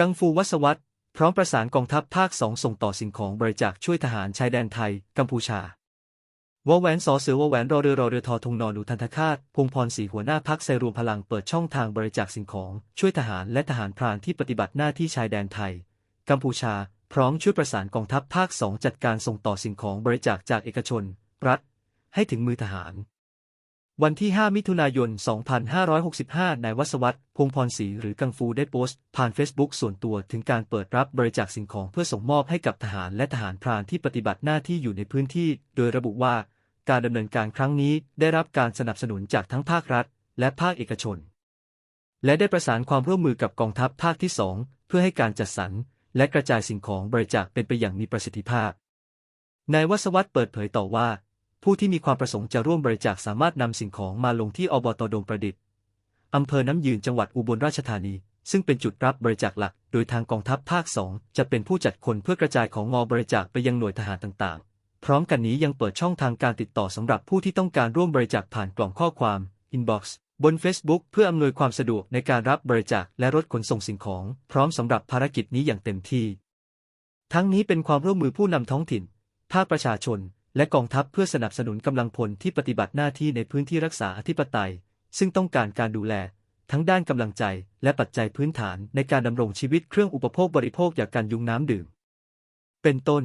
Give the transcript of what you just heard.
กังฟูวัสวัตพร้อมประสานกองทัพภาคสองส่งต่อสิ่งของบริจาคช่วยทหารชายแดนไทย กัมพูชาวอแหวนสอเสือวอแหวนรอเรือรอเรือทอทงนอหนูทันทคาตพงพรศรีหัวหน้าพักไซรวมพลังเปิดช่องทางบริจาคสิ่งของ ช่วยทหารและทหารพรานที่ปฏิบัติหน้าที่ชายแดนไทย กัมพูชา พร้อมช่วยประสานกองทัพภาคสองจัดการส่งต่อสิ่งของบริจาคจากเอกชน รัฐ ให้ถึงมือทหาร วันที่ 5 มิถุนายน 2565 นายวัศวัตพงพรศรีหรือกังฟูได้โพสต์ ผ่านเฟซบุ๊กส่วนตัวถึงการเปิดรับบริจาคสิ่งของเพื่อส่งมอบให้กับทหารและทหารพรานที่ปฏิบัติหน้าที่อยู่ในพื้นที่ โดยระบุว่า การดำเนินการครั้งนี้ได้รับการสนับสนุนจากทั้งภาครัฐ และภาคเอกชน และได้ประสานความร่วมมือกับกองทัพภาคที่ 2 เพื่อให้การจัดสรรและกระจายสิ่งของบริจาคเป็นไปอย่างมีประสิทธิภาพ นายวัศวัตเปิดเผยต่อว่า ผู้ที่มีความประสงค์จะร่วมบริจาคสามารถนำสิ่งของมาลงที่อบตดงประดิษฐ์อำเภอน้ำยืนจังหวัดอุบลราชธานี ซึ่งเป็นจุดรับบริจาคหลัก โดยทางกองทัพภาค 2 จะเป็นผู้จัดคนเพื่อกระจายของงอบริจาคไปยังหน่วยทหารต่างๆ พร้อมกันนี้ยังเปิดช่องทางการติดต่อสำหรับผู้ที่ต้องการร่วมบริจาคผ่านกล่องข้อความ inbox บน Facebook เพื่ออำนวยความสะดวกในการรับบริจาคและรถขนส่งสิ่งของ พร้อมสำหรับภารกิจนี้อย่างเต็มที่ ทั้งนี้เป็นความร่วมมือผู้นำท้องถิ่น ภาคประชาชน และกองทัพเพื่อสนับสนุนกำลังพลที่ปฏิบัติหน้าที่ในพื้นที่รักษาอธิปไตย ซึ่งต้องการการดูแล ทั้งด้านกำลังใจและปัจจัยพื้นฐานในการดำรงชีวิตเครื่องอุปโภคบริโภคอย่างการยุงน้ำดื่ม เป็นต้น